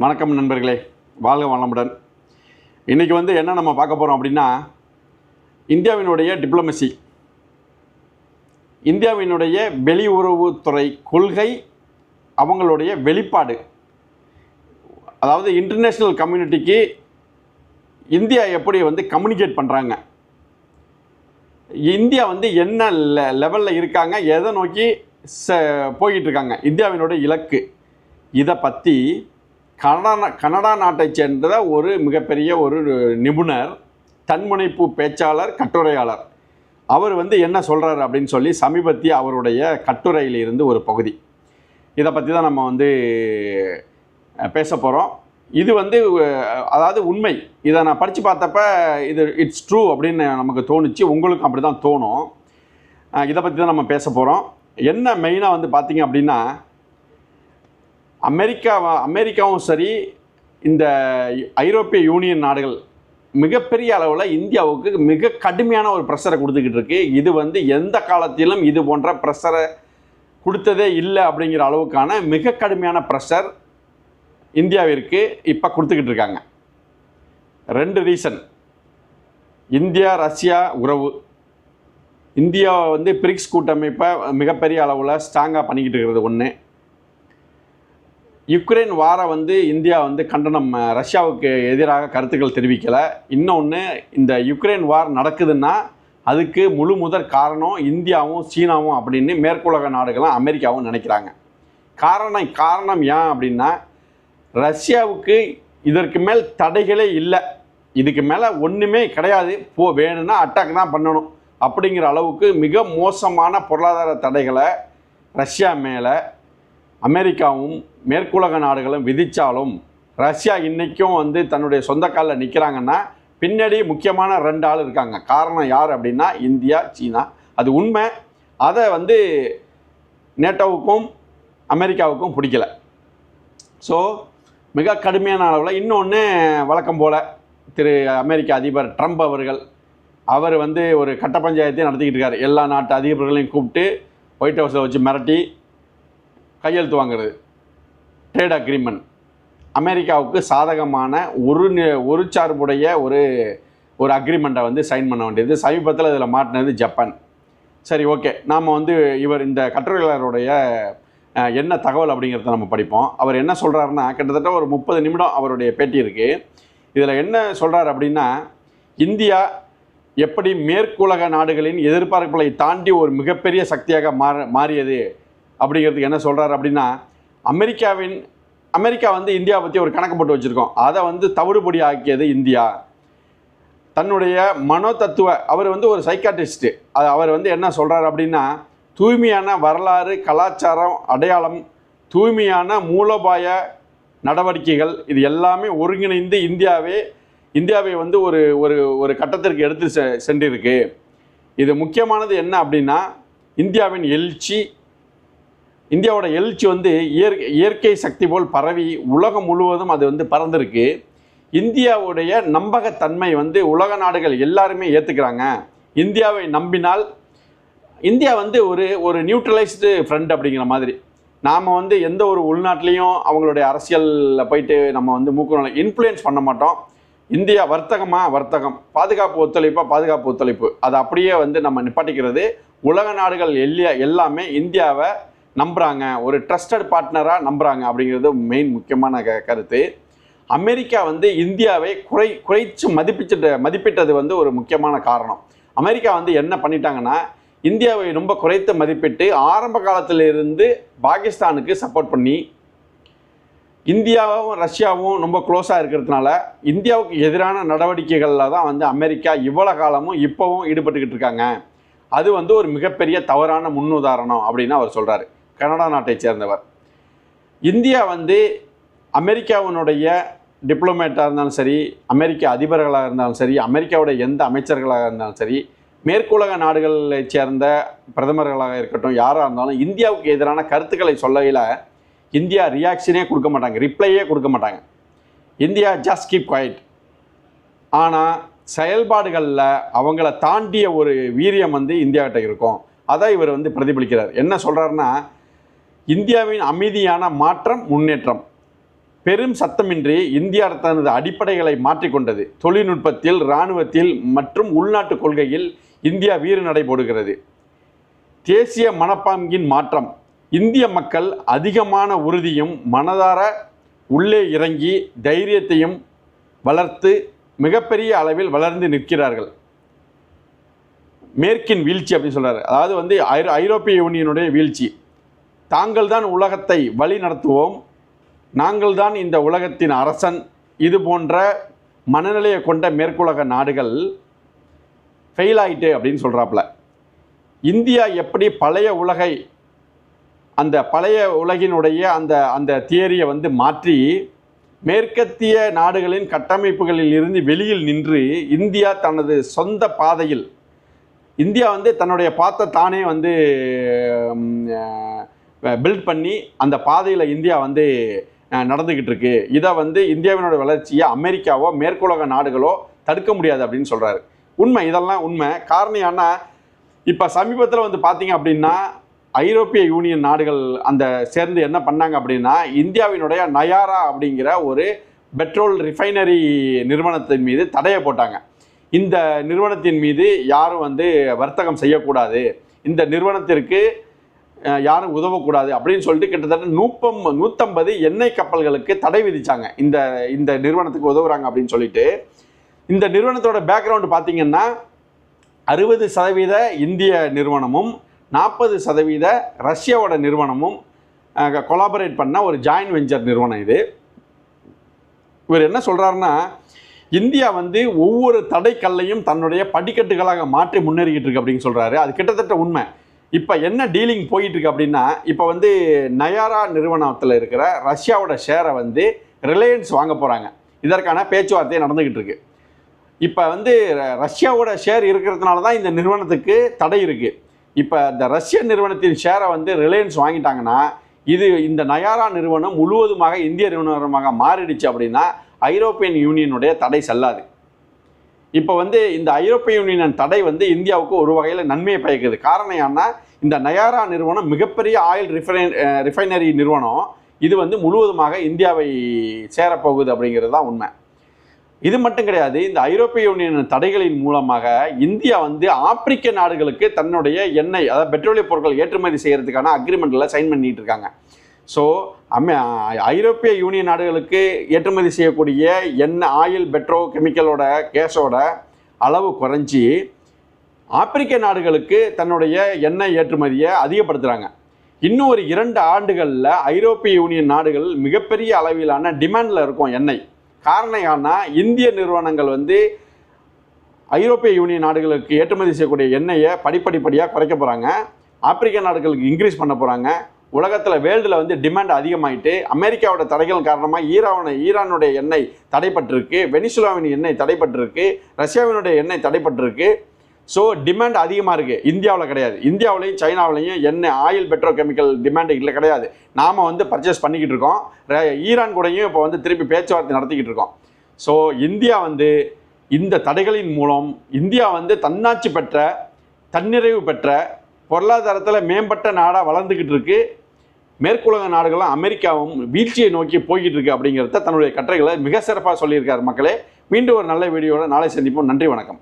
வணக்கம் நண்பர்களே வாழ்க வளமுடன். இன்றைக்கி வந்து என்ன நம்ம பார்க்க போகிறோம் அப்படின்னா இந்தியாவினுடைய டிப்ளமசி இந்தியாவினுடைய வெளியுறவுத்துறை கொள்கை அவங்களுடைய வெளிப்பாடு. அதாவது இன்டர்நேஷ்னல் கம்யூனிட்டிக்கு இந்தியா எப்படி வந்து கம்யூனிகேட் பண்ணுறாங்க இந்தியா வந்து என்ன லெ லெவலில் இருக்காங்க? எதை நோக்கி ச போய்கிட்டு இருக்காங்க? இந்தியாவினுடைய இலக்கு. இதை பற்றி கனடா கனடா நாட்டைச் சேர்ந்த ஒரு மிகப்பெரிய ஒரு நிபுணர் தன்முனைப்பு பேச்சாளர் கட்டுரையாளர். அவர் வந்து என்ன சொல்கிறார் அப்படின்னு சொல்லி சமீபத்திய அவருடைய கட்டுரையிலிருந்து ஒரு பகுதி. இதை பற்றி தான் நம்ம வந்து பேச போகிறோம் இது வந்து அதாவது உண்மை. இதை நான் படித்து பார்த்தப்ப இது இட்ஸ் ட்ரூ அப்படின்னு நமக்கு தோணுச்சு. உங்களுக்கும் அப்படி தான் தோணும் இதை பற்றி தான் நம்ம பேச போகிறோம் என்ன மெயினாக வந்து பார்த்திங்க அப்படின்னா அமெரிக்கா அமெரிக்காவும் சரி இந்த ஐரோப்பிய யூனியன் நாடுகள் மிகப்பெரிய அளவில் இந்தியாவுக்கு மிக கடுமையான ஒரு ப்ரெஷரை கொடுத்துக்கிட்டு இருக்கு. இது வந்து எந்த காலத்திலும் இது போன்ற ப்ரெஷரை கொடுத்ததே இல்லை அப்படிங்கிற அளவுக்கான மிக கடுமையான ப்ரெஷர் இந்தியாவிற்கு இப்போ கொடுத்துக்கிட்டு இருக்காங்க. ரெண்டு ரீசன் இந்தியா ரஷ்யா உறவு. இந்தியா வந்து பிரிக்ஸ் கூட்டமைப்பை மிகப்பெரிய அளவில் ஸ்ட்ராங்காக பண்ணிக்கிட்டு இருக்கிறது ஒன்று யுக்ரைன் வார வந்து இந்தியா வந்து கண்டனம் ரஷ்யாவுக்கு எதிராக கருத்துக்கள் தெரிவிக்கலை. இன்னொன்று இந்த யுக்ரைன் வார் நடக்குதுன்னா அதுக்கு முழு முதற் காரணம் இந்தியாவும் சீனாவும் அப்படின்னு மேற்குலக நாடுகளும் அமெரிக்காவும் நினைக்கிறாங்க. காரணம் காரணம் ஏன் அப்படின்னா ரஷ்யாவுக்கு இதற்கு மேல் தடைகளே இல்லை. இதுக்கு மேலே ஒன்றுமே கிடையாது. போ வேணும்னா அட்டாக் தான் பண்ணணும் அப்படிங்கிற அளவுக்கு மிக மோசமான பொருளாதார தடைகளை ரஷ்யா மேலே அமெரிக்காவும் மேற்குலக நாடுகளும் விதித்தாலும் ரஷ்யா இன்றைக்கும் வந்து தன்னுடைய சொந்த காலில் நிற்கிறாங்கன்னா பின்னாடி முக்கியமான ரெண்டு ஆள் இருக்காங்க. காரணம் யார் அப்படின்னா இந்தியா சீனா. அது உண்மை. அதை வந்து நேட்டோவுக்கும் அமெரிக்காவுக்கும் பிடிக்கல. ஸோ மிக கடுமையான அளவில் இன்னொன்று வழக்கம் போல் திரு அமெரிக்க அதிபர் ட்ரம்ப் அவர்கள் அவர் வந்து ஒரு கட்ட பஞ்சாயத்தையும் நடத்திக்கிட்டு இருக்காரு. எல்லா நாட்டு அதிபர்களையும் கூப்பிட்டு ஒயிட் ஹவுஸில் வச்சு மிரட்டி கையெழுத்து வாங்குறது. ட்ரேட் அக்ரிமெண்ட் அமெரிக்காவுக்கு சாதகமான ஒரு ஒரு சார்புடைய ஒரு ஒரு அக்ரிமெண்ட்டை வந்து சைன் பண்ண வேண்டியது. சமீபத்தில் இதில் மாட்டினது ஜப்பான். சரி ஓகே நாம் வந்து இவர் இந்த கட்டுரையாளருடைய என்ன தகவல் அப்படிங்கிறத நம்ம படிப்போம். அவர் என்ன சொல்கிறாருன்னா கிட்டத்தட்ட ஒரு முப்பது நிமிடம் அவருடைய பேட்டி இருக்குது இதில் என்ன சொல்கிறார் அப்படின்னா இந்தியா எப்படி மேற்குலக நாடுகளின் எதிர்பார்ப்புகளை தாண்டி ஒரு மிகப்பெரிய சக்தியாக மாற மாறியது. அப்படிங்கிறதுக்கு என்ன சொல்கிறார் அப்படின்னா அமெரிக்காவின் அமெரிக்கா வந்து இந்தியா பற்றி ஒரு கணக்கு போட்டு வச்சுருக்கோம். அதை வந்து தவிடுபடி ஆக்கியது இந்தியா. தன்னுடைய மனோ தத்துவ அவர் வந்து ஒரு சைக்காட்டிஸ்ட்டு அது அவர் வந்து என்ன சொல்கிறார் அப்படின்னா தூய்மையான வரலாறு கலாச்சாரம் அடையாளம் தூய்மையான மூலோபாய நடவடிக்கைகள் இது எல்லாமே ஒருங்கிணைந்து இந்தியாவே இந்தியாவை வந்து ஒரு ஒரு ஒரு கட்டத்திற்கு எடுத்து செ சென்றிருக்கு. இது முக்கியமானது என்ன அப்படின்னா இந்தியாவின் எழுச்சி இந்தியாவோட எழுச்சி வந்து இயற்கை இயற்கை சக்தி போல் பரவி உலகம் முழுவதும் அது வந்து பறந்திருக்கு. இந்தியாவுடைய நம்பகத்தன்மை வந்து உலக நாடுகள் எல்லாருமே ஏற்றுக்கிறாங்க இந்தியாவை நம்பினால் இந்தியா வந்து ஒரு ஒரு நியூட்ரலைஸ்டு ஃப்ரெண்ட் அப்படிங்கிற மாதிரி. நாம் வந்து எந்த ஒரு உள்நாட்டிலையும் அவங்களுடைய அரசியலில் போயிட்டு நம்ம வந்து மூக்கு இன்ஃப்ளூயன்ஸ் பண்ண மாட்டோம். இந்தியா வர்த்தகமாக வர்த்தகம். பாதுகாப்பு ஒத்துழைப்பாக பாதுகாப்பு ஒத்துழைப்பு. அது அப்படியே வந்து நம்ம நிப்பாட்டிக்கிறது உலக நாடுகள் எல்லியா எல்லாமே இந்தியாவை நம்புகிறாங்க ஒரு ட்ரஸ்டட் பார்ட்னராக நம்புகிறாங்க அப்படிங்கிறது மெயின் முக்கியமான க கருத்து. அமெரிக்கா வந்து இந்தியாவை குறை குறைச்சு மதிப்பிச்சிட்டு மதிப்பிட்டது வந்து ஒரு முக்கியமான காரணம். அமெரிக்கா வந்து என்ன பண்ணிட்டாங்கன்னா இந்தியாவை ரொம்ப குறைத்து மதிப்பிட்டு ஆரம்ப காலத்திலிருந்து பாகிஸ்தானுக்கு சப்போர்ட் பண்ணி இந்தியாவும் ரஷ்யாவும் ரொம்ப க்ளோஸாக இருக்கிறதுனால இந்தியாவுக்கு எதிரான நடவடிக்கைகளில் தான் வந்து அமெரிக்கா இவ்வளோ காலமும் இப்போவும் ஈடுபட்டுக்கிட்டு இருக்காங்க. அது வந்து ஒரு மிகப்பெரிய தவறான முன்னுதாரணம் அப்படின்னு அவர் சொல்கிறாரு கனடா நாட்டைச் சேர்ந்தவர். இந்தியா வந்து அமெரிக்காவினுடைய டிப்ளமேட்டாக இருந்தாலும் சரி அமெரிக்க அதிபர்களாக இருந்தாலும் சரி அமெரிக்காவுடைய எந்த அமைச்சர்களாக இருந்தாலும் சரி மேற்குலக நாடுகளைச் சேர்ந்த பிரதமர்களாக இருக்கட்டும் யாராக இருந்தாலும் இந்தியாவுக்கு எதிரான கருத்துக்களை சொல்லையில் இந்தியா ரியாக்ஷனே கொடுக்க மாட்டாங்க ரிப்ளையே கொடுக்க மாட்டாங்க. இந்தியா ஜஸ்ட் கீப் குவைட் ஆனால் செயல்பாடுகளில் அவங்கள தாண்டிய ஒரு வீரியம் வந்து இந்தியாக்கிட்ட இருக்கும். அதை இவர் வந்து பிரதிபலிக்கிறார். என்ன சொல்கிறாருன்னா இந்தியாவின் அமைதியான மாற்றம் முன்னேற்றம். பெரும் சத்தமின்றி இந்தியா தனது அடிப்படைகளை மாற்றிக்கொண்டது. தொழில்நுட்பத்தில் இராணுவத்தில் மற்றும் உள்நாட்டு கொள்கையில் இந்தியா வீறு நடை போடுகிறது. தேசிய மனப்பாங்கின் மாற்றம். இந்திய மக்கள் அதிகமான உறுதியும் மனதார உள்ளே இறங்கி தைரியத்தையும் வளர்த்து மிகப்பெரிய அளவில் வளர்ந்து நிற்கிறார்கள். மேற்கின் வீழ்ச்சி அப்படின்னு சொல்கிறார் அதாவது வந்து ஐரோ- ஐரோப்பிய யூனியனுடைய வீழ்ச்சி. தாங்கள் தான் உலகத்தை வழி நடத்துவோம். நாங்கள் தான் இந்த உலகத்தின் அரசன். இது போன்ற மனநிலையை கொண்ட மேற்குலக நாடுகள் ஃபெயில் ஆயிட்டு அப்படின்னு சொல்கிறாப்புல இந்தியா எப்படி பழைய உலகை அந்த பழைய உலகினுடைய அந்த அந்த தியரியை வந்து மாற்றி மேற்கத்திய நாடுகளின் கட்டமைப்புகளில் இருந்து வெளியில் நின்று இந்தியா தனது சொந்த பாதையில் இந்தியா வந்து தன்னுடைய பாத்தை தானே வந்து பில்ட் பண்ணி அந்த பாதையில் இந்தியா வந்து நடந்துக்கிட்டு இருக்கு. இதை வந்து இந்தியாவினோட வளர்ச்சியை அமெரிக்காவோ மேற்குலக நாடுகளோ தடுக்க முடியாது அப்படின்னு சொல்கிறாரு உண்மை இதெல்லாம் உண்மை. காரணம் ஏன்னா இப்போ சமீபத்தில் வந்து பார்த்தீங்க அப்படின்னா ஐரோப்பிய யூனியன் நாடுகள் அந்த சேர்ந்து என்ன பண்ணாங்க அப்படின்னா இந்தியாவினுடைய நயாரா அப்படிங்கிற ஒரு பெட்ரோல் ரிஃபைனரி நிறுவனத்தின் மீது தடையை போட்டாங்க. இந்த நிறுவனத்தின் மீது யாரும் வந்து வர்த்தகம் செய்யக்கூடாது. இந்த நிறுவனத்திற்கு யாரும் உதவக்கூடாது அப்படின்னு சொல்லிட்டு கிட்டத்தட்ட நூப்பம் நூற்றம்பது எண்ணெய் கப்பல்களுக்கு தடை விதிச்சாங்க. இந்த இந்த நிறுவனத்துக்கு உதவுறாங்க அப்படின்னு சொல்லிட்டு. இந்த நிறுவனத்தோட பேக்ரவுண்டு பார்த்தீங்கன்னா அறுபது சதவீத இந்திய நிறுவனமும் நாற்பது சதவீத ரஷ்யாவோட நிறுவனமும் கொலாபரேட் பண்ண ஒரு ஜாயின்ட் வெஞ்சர் நிறுவனம் இது. இவர் என்ன சொல்கிறாருன்னா இந்தியா வந்து ஒவ்வொரு தடைக்கல்லையும் தன்னுடைய படிக்கட்டுகளாக மாற்றி முன்னேறிக்கிட்டு இருக்கு அப்படின்னு சொல்கிறாரு அது கிட்டத்தட்ட உண்மை. இப்போ என்ன டீலிங் போயிட்டுருக்கு அப்படின்னா இப்போ வந்து நயாரா நிறுவனத்தில் இருக்கிற ரஷ்யாவோட ஷேரை வந்து ரிலையன்ஸ் வாங்க போகிறாங்க இதற்கான பேச்சுவார்த்தை நடந்துக்கிட்டு இருக்கு. இப்போ வந்து ர- ரஷ்யாவோட ஷேர் இருக்கிறதுனால தான் இந்த நிறுவனத்துக்கு தடை இருக்குது இப்போ இந்த ரஷ்ய நிறுவனத்தின் ஷேரை வந்து ரிலையன்ஸ் வாங்கிட்டாங்கன்னா இது இந்த நயாரா நிறுவனம் முழுவதுமாக இந்திய நிறுவனமாக மாறிடுச்சு அப்படின்னா ஐரோப்பியன் யூனியனுடைய தடை செல்லாது. இப்போ வந்து இந்த ஐரோப்பிய யூனியன் தடை வந்து இந்தியாவுக்கு ஒரு வகையில் நன்மையை பயக்குது. காரணம் ஏன்னா இந்த நயாரா நிறுவனம் மிகப்பெரிய ஆயில் ரிஃபைன் ரிஃபைனரி நிறுவனம். இது வந்து முழுவதுமாக இந்தியாவை சேரப்போகுது அப்படிங்கிறது தான் உண்மை. இது மட்டும் கிடையாது இந்த ஐரோப்பிய யூனியன் தடைகளின் மூலமாக இந்தியா வந்து ஆப்பிரிக்க நாடுகளுக்கு தன்னுடைய எண்ணெய் அதாவது பெட்ரோலிய பொருட்கள் ஏற்றுமதி செய்கிறதுக்கான அக்ரிமெண்ட்டில் சைன் பண்ணிட்டு இருக்காங்க. ஸோ அமெ ஐரோப்பிய யூனியன் நாடுகளுக்கு ஏற்றுமதி செய்யக்கூடிய எண்ணெய் ஆயில் பெட்ரோ கெமிக்கலோட கேஸோட அளவு குறைஞ்சி ஆப்பிரிக்க நாடுகளுக்கு தன்னுடைய எண்ணெய் ஏற்றுமதியை அதிகப்படுத்துகிறாங்க இன்னும் ஒரு இரண்டு ஆண்டுகளில் ஐரோப்பிய யூனியன் நாடுகள் மிகப்பெரிய அளவிலான டிமாண்டில் இருக்கும் எண்ணெய். காரணம் ஏன்னா இந்திய நிறுவனங்கள் வந்து ஐரோப்பிய யூனியன் நாடுகளுக்கு ஏற்றுமதி செய்யக்கூடிய எண்ணெயை படிப்படிப்படியாக குறைக்க போகிறாங்க ஆப்பிரிக்க நாடுகளுக்கு இன்க்ரீஸ் பண்ண போகிறாங்க உலகத்தில் வேர்ல்டில் வந்து டிமாண்ட் அதிகமாயிட்டு அமெரிக்காவோட தடைகள் காரணமாக ஈரான ஈரானுடைய எண்ணெய் தடைப்பட்டிருக்கு வெனிசுலாவின் எண்ணெய் தடைப்பட்டிருக்கு ரஷ்யாவினுடைய எண்ணெய் தடைப்பட்டிருக்கு. ஸோ டிமாண்ட் அதிகமாக இருக்குது இந்தியாவில் கிடையாது. இந்தியாவிலையும் சைனாவிலையும் எண்ணெய் ஆயில் பெட்ரோ கெமிக்கல் டிமாண்ட் இல்லை கிடையாது. நாம் வந்து பர்ச்சேஸ் பண்ணிக்கிட்டு இருக்கோம். ஈரான் கூடயும் இப்போ வந்து திருப்பி பேச்சுவார்த்தை நடத்திக்கிட்டு இருக்கோம். ஸோ இந்தியா வந்து இந்த தடைகளின் மூலம் இந்தியா வந்து தன்னாட்சி பெற்ற தன்னிறைவு பெற்ற பொருளாதாரத்தில் மேம்பட்ட நாடாக வளர்ந்துக்கிட்டு இருக்குது மேற்குலக நாடுகளும் அமெரிக்காவும் வீழ்ச்சியை நோக்கி போய்கிட்டு இருக்கு அப்படிங்கிறத தன்னுடைய கட்டுரைகளை மிக சிறப்பாக சொல்லியிருக்கார் மக்களே. மீண்டும் ஒரு நல்ல வீடியோவில் நாளை சந்திப்போம். நன்றி வணக்கம்.